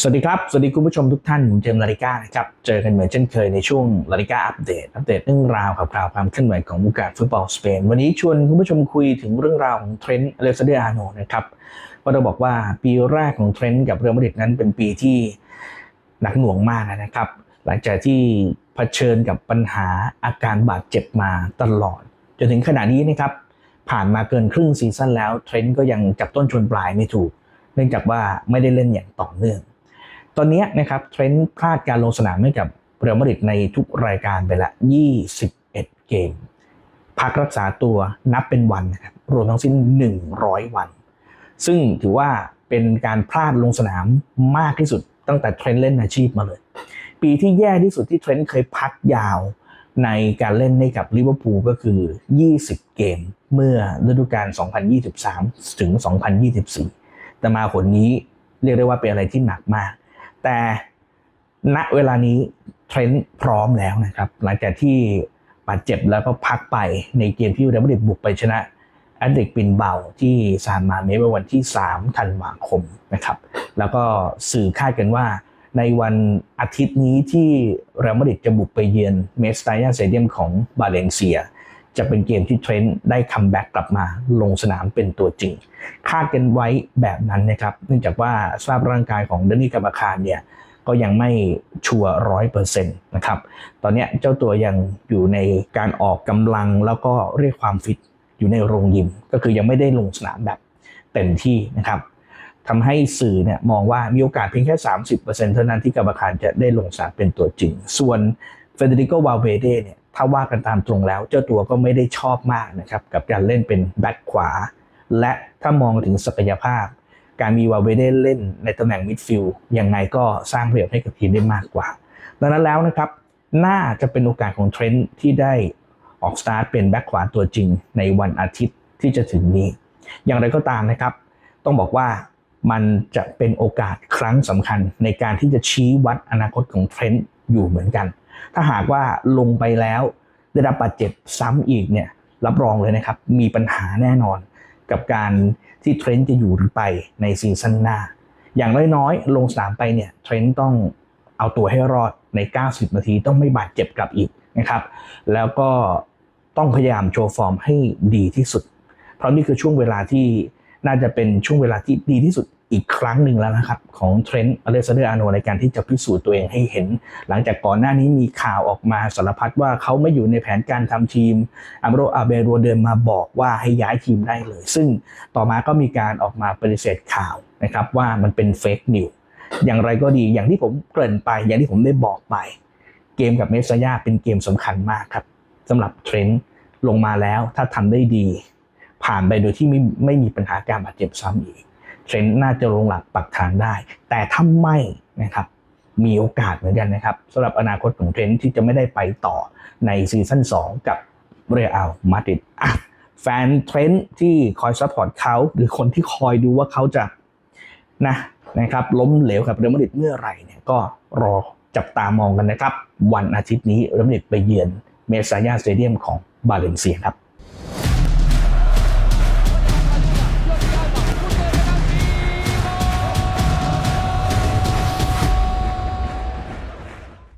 สวัสดีครับ สวัสดีคุณผู้ชมทุกท่านผมเจมลาริก้านะครับ เจอกันเหมือนเช่นเคยในช่วงลาริก้าอัปเดต อัปเดตเรื่องราวข่าวคราวความเคลื่อนไหวของวงการฟุตบอลสเปน วันนี้ชวนคุณผู้ชมคุยถึงเรื่องราวของเทรนต์อเลซเดอาโนนะครับว่าเราบอกว่าปีแรกของเทรนต์กับเรอัลมาดริดนั้นเป็นปีที่หนักหน่วงมากนะครับ หลังจากที่เผชิญกับปัญหาอาการบาดเจ็บมาตลอด จนถึงขณะนี้นะครับผ่านมาเกินครึ่งซีซั่นแล้วเทรนต์ก็ยังจับต้นชนปลายไม่ถูก เนื่องจากว่าไม่ได้เล่นอย่างต่อเนื่อง ตอนนี้นะครับเทรนต์พลาดการลงสนามให้กับเรอัลมาดริดในทุกรายการไปละ 21 เกม พักรักษาตัวนับเป็นวันนะครับรวมทั้งสิ้น 100 วัน ซึ่งถือว่าเป็นการพลาดลงสนามมากที่สุดตั้งแต่เทรนต์เล่นอาชีพมาเลย ปีที่แย่ที่สุดที่เทรนต์เคยพักยาวในการเล่นให้กับลิเวอร์พูลก็คือ 20 เกม เมื่อฤดูกาล 2023 ถึง 2024 แต่มาผลนี้เรียกได้ว่าเป็นอะไรที่หนักมาก แต่ณเวลานี้เทรนด์พร้อมแล้วนะครับ หลังจากที่บาดเจ็บแล้วก็พักไปในเกมที่เรอัลมาดริดบุกไปชนะแอตเลติกปินเบาที่ซานมาเมเมื่อวันที่ 3 ธันวาคมนะครับ แล้วก็สื่อคาดกันว่าในวันอาทิตย์นี้ที่เรอัลมาดริดจะบุกไปเยือนเมสตา i าเตเดียมของบาเลนเซีย จะเป็นเกมที่เทรนด์ได้คัมแบ็กกลับมาลงสนามเป็นตัวจริง คาดกันไว้แบบนั้นนะครับ เนื่องจากว่าสภาพร่างกายของเดนนี่กับบาคารเนี่ยก็ยังไม่ชัวร้อยเปอร์เซ็นต์นะครับ ตอนนี้เจ้าตัวยังอยู่ในการออกกำลังแล้วก็เรียกความฟิตอยู่ในโรงยิม ก็คือยังไม่ได้ลงสนามแบบเต็มที่นะครับทำให้สื่อเนี่ยมองว่ามีโอกาสเพียงแค่ 30%เท่านั้นที่กับบาคารจะได้ลงสนามเป็นตัวจริง ส่วนเฟเดริโกวาลเวเดเนี่ย ถ้าว่ากันตามตรงแล้ว เจ้าตัวก็ไม่ได้ชอบมากนะครับกับการเล่นเป็นแบ็คขวา และถ้ามองถึงศักยภาพ การมีวาเวเดเล่นในตำแหน่งมิดฟิลด์ยังไงก็สร้างประโยชน์ให้กับทีมได้มากกว่า ดังนั้นแล้วนะครับน่าจะเป็นโอกาสของเทรนด์ที่ได้ออกสตาร์ทเป็นแบ็คขวาตัวจริงในวันอาทิตย์ที่จะถึงนี้ อย่างไรก็ตามนะครับ ต้องบอกว่ามันจะเป็นโอกาสครั้งสำคัญในการที่จะชี้วัดอนาคตของเทรนด์อยู่เหมือนกัน ถ้าหากว่าลงไปแล้ว ได้รับบาดเจ็บซ้ำอีกเนี่ยรับรองเลยนะครับ มีปัญหาแน่นอนกับการที่เทรนด์จะอยู่หรือไปในซีซั่นหน้า อย่างน้อยๆ ลงสนามไปเนี่ยเทรนด์ต้องเอาตัวให้รอดใน 90 นาทีต้องไม่บาดเจ็บกลับอีกนะครับ แล้วก็ต้องพยายามโชว์ฟอร์มให้ดีที่สุด เพราะนี่คือช่วงเวลาที่น่าจะเป็นช่วงเวลาที่ดีที่สุด อีกครั้งหนึ่งแล้วนะครับ ของเทรนต์อเลซาเดอร์อาโนในการที่จะพิสูจน์ตัวเองให้เห็น หลังจากก่อนหน้านี้มีข่าวออกมาสารพัดว่าเขาไม่อยู่ในแผนการทำทีมอัมโรอาเบโรเดินมาบอกว่าให้ย้ายทีมได้เลย ซึ่งต่อมาก็มีการออกมาปฏิเสธข่าวนะครับว่ามันเป็นเฟกนิวอย่างไรก็ดีอย่างที่ผมเกริ่นไป อย่างที่ผมได้บอกไป เกมกับเมสยาเป็นเกมสำคัญมากครับสำหรับเทรนต์ลงมาแล้วถ้าทำได้ดี ผ่านไปโดยที่ไม่ไม่มีปัญหาการบาดเจ็บซ้ำอีก เทรนต์น่าจะลงหลักปักฐานได้ แต่ถ้าไม่นะครับมีโอกาสเหมือนกันนะครับสำหรับอนาคตของเทรนต์ที่จะไม่ได้ไปต่อในซีซั่น2 กับเรอัลมาดริดอะแฟนเทรนต์ที่คอยซัพพอร์ตเขาหรือคนที่คอยดูว่าเขาจะนะนะครับล้มเหลวกับเรอัลมาดริดเมื่อไหร่เนี่ยก็รอจับตามองกันนะครับ วันอาทิตย์นี้เรอัลมาดริดไปเยือนเมสซายาสเตเดียมของบาเลนเซียครับ